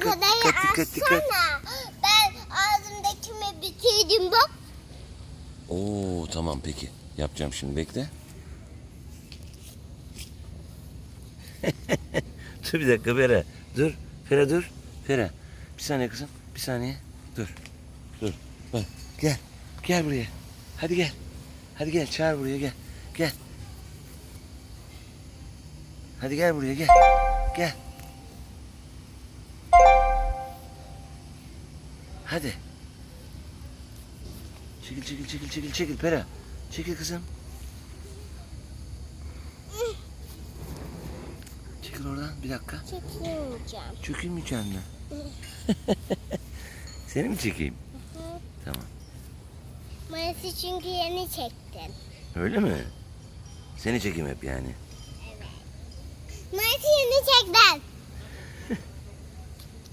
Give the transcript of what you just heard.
dikkat, dikkat, dikkat, dikkat. Ben ağzımdakimi bitirdim bak. Oo tamam peki. Yapacağım şimdi bekle. dur bir dakika Pera. Dur. Pera dur. Pera. Bir saniye kızım. Bir saniye. Dur. Dur. Bak. Gel. Gel buraya. Hadi gel. Hadi gel. Çağır buraya gel. Gel. Hadi gel buraya gel. Gel. Hadi. Çekil çekil çekil çekil çekil Pera. Çekil kızım. Çekil oradan bir dakika. Çekilmeyeceğim. Çökülmeyecek mi? Seni mi çekeyim? Tamam. Mayası çünkü yeni çektin. Öyle mi? Seni çekeyim hep yani. Mayası yeni çektin.